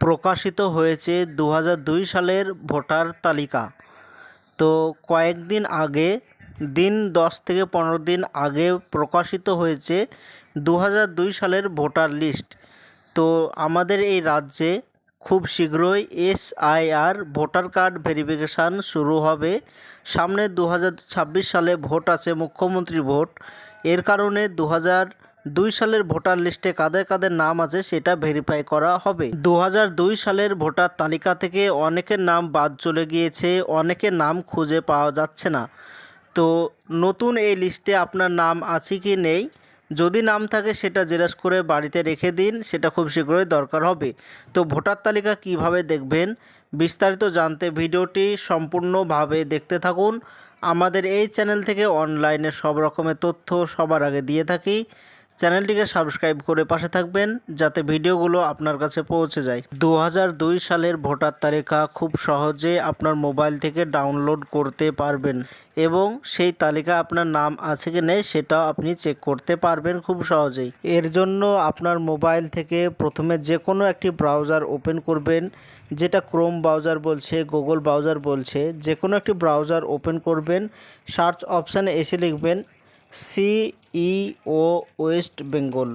প্রকাশিত হয়েছে দু হাজার দুই সালের ভোটার তালিকা। তো কয়েকদিন আগে, দিন দশ থেকে পনেরো দিন আগে প্রকাশিত হয়েছে দু হাজার দুই সালের ভোটার লিস্ট। তো আমাদের এই রাজ্যে খুব শীঘ্রই এসআইআর, ভোটার কার্ড ভেরিফিকেশান শুরু হবে। সামনে দু হাজার ছাব্বিশ সালে ভোট আছে মুখ্যমন্ত্রী ভোট। এর কারণে দু হাজার দুই সালের ভোটার লিস্টে কাদের কাদের নাম আছে সেটা ভেরিফাই করা হবে। দু হাজার দুই সালের ভোটার তালিকা থেকে অনেকের নাম বাদ চলে গিয়েছে, অনেকের নাম খুঁজে পাওয়া যাচ্ছে না। তো নতুন এই লিস্টে আপনার নাম আছে কি নেই? যদি নাম থাকে সেটা জেরক্স করে বাড়িতে রেখে দিন, সেটা খুব শীঘ্রই দরকার হবে। তো ভোটার তালিকা কীভাবে দেখবেন? বিস্তারিত জানতে ভিডিওটি সম্পূর্ণভাবে দেখতে থাকুন। আমাদের এই চ্যানেল থেকে অনলাইনে সব রকমের তথ্য সবার আগে দিয়ে থাকি। চ্যানেলটিকে সাবস্ক্রাইব করে পাশে থাকবেন যাতে ভিডিওগুলো আপনার কাছে পৌঁছে যায়। দু হাজার দুই সালের ভোটার তালিকা খুব সহজে আপনার মোবাইল থেকে ডাউনলোড করতে পারবেন এবং সেই তালিকা আপনার নাম আছে কি নেই সেটাও আপনি চেক করতে পারবেন খুব সহজেই। এর জন্য আপনার মোবাইল থেকে প্রথমে যে কোনো একটি ব্রাউজার ওপেন করবেন, যেটা ক্রোম ব্রাউজার বলছে, গুগল ব্রাউজার বলছে যে কোনো একটি ব্রাউজার ওপেন করবেন, সার্চ অপশানে এসে লিখবেন সিইও ওয়েস্ট বেঙ্গল।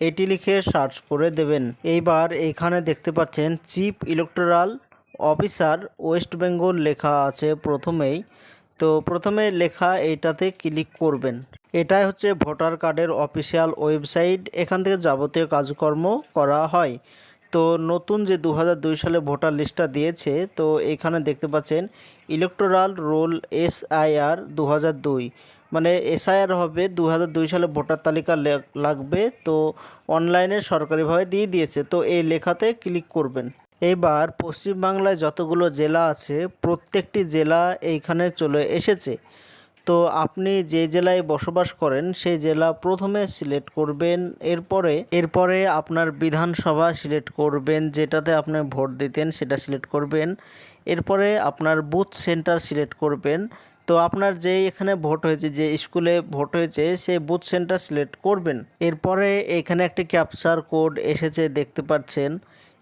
এটি লিখে সার্চ করে দেবেন। এইবার এখানে দেখতে পাচ্ছেন, chief electoral officer West Bengal লেখা আছে প্রথমেই। তো প্রথমে লেখা এইটাতে ক্লিক করবেন। এটাই হচ্ছে ভোটার কার্ডের অফিসিয়াল ওয়েবসাইট। এখান থেকে যাবতীয় কাজকর্ম করা হয়। তো নতুন যে দু হাজার দুই সালে ভোটার লিস্টটা দিয়েছে, তো এখানে দেখতে পাচ্ছেন, ইলেকটোরাল রোল এস এসআইআর দু দুই। মানে এসআইআর হবে দু হাজার দুই সালে ভোটার তালিকা লাগবে। তো অনলাইনে সরকারিভাবে দিয়ে দিয়েছে। তো এই লেখাতে ক্লিক করবেন। এবার পশ্চিমবাংলায় যতগুলো জেলা আছে, প্রত্যেকটি জেলা এইখানে চলে এসেছে। তো আপনি যে জেলায় বসবাস করেন, সেই জেলা প্রথমে সিলেক্ট করবেন। এরপরে এরপরে আপনার বিধানসভা সিলেক্ট করবেন, যেটাতে আপনি ভোট দিতেন, সেটা সিলেক্ট করবেন। এরপরে আপনার বুথ সেন্টার সিলেক্ট করবেন। তো আপনার যে এখানে ভোট হয়েছে, যে স্কুলে ভোট হয়েছে সেই বুথ সেন্টার সিলেক্ট করবেন। এরপরে এখানে একটি ক্যাপচার কোড এসেছে, দেখতে পাচ্ছেন।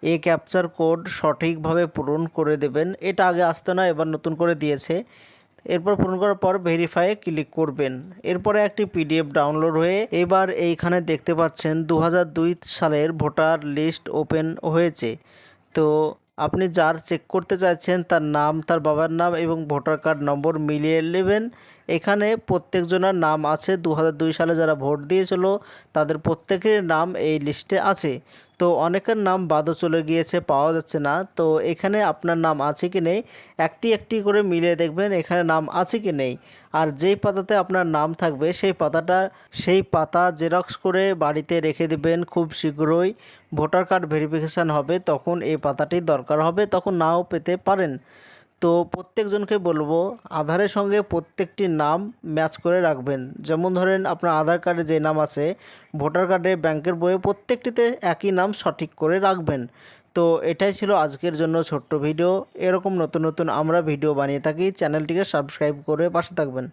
এই ক্যাপচার কোড সঠিকভাবে পূরণ করে দেবেন। এটা আগে আসতো না, এবার নতুন করে দিয়েছে। এরপর পূরণ করার পর ভেরিফাই ক্লিক করবেন। এরপরে একটি পিডিএফ ডাউনলোড হয়ে এবার এইখানে দেখতে পাচ্ছেন দু হাজার দুই সালের ভোটার লিস্ট ওপেন হয়েছে। তো আপনি যার চেক করতে চাইছেন তার নাম, তার বাবার নাম এবং ভোটার কার্ড নম্বর মিলিয়ে নেবেন। এখানে প্রত্যেকজনের নাম আছে। দু হাজার দুই সালে যারা ভোট দিয়েছিল, তাদের প্রত্যেকের নাম এই লিস্টে আছে। তো অনেকের নাম বাদও চলে গিয়েছে পাওয়া যাচ্ছে না। তো এখানে আপনার নাম আছে কি নেই? একটি একটি করে মিলিয়ে দেখবেন এখানে নাম আছে কি নেই। আর যেই পাতাতে আপনার নাম থাকবে, সেই পাতাটা, সেই পাতা জেরক্স করে বাড়িতে রেখে দেবেন খুব শীঘ্রই। ভোটার কার্ড ভেরিফিকেশান হবে, তখন এই পাতাটি দরকার হবে, তখন নাও পেতে পারেন। তো প্রত্যেকজনকে বলব আধারের সঙ্গে প্রত্যেকটি নাম ম্যাচ করে রাখবেন। যেমন ধরেন আপনার আধার কার্ডে যে নাম আছে, ভোটার কার্ডে ব্যাংকের বইয়ে প্রত্যেকটিতে একই নাম সঠিক করে রাখবেন। তো এটাই ছিল আজকের জন্য ছোট্ট ভিডিও। এরকম নতুন নতুন আমরা ভিডিও বানিয়ে থাকি, চ্যানেলটিকে সাবস্ক্রাইব করে পাশে থাকবেন।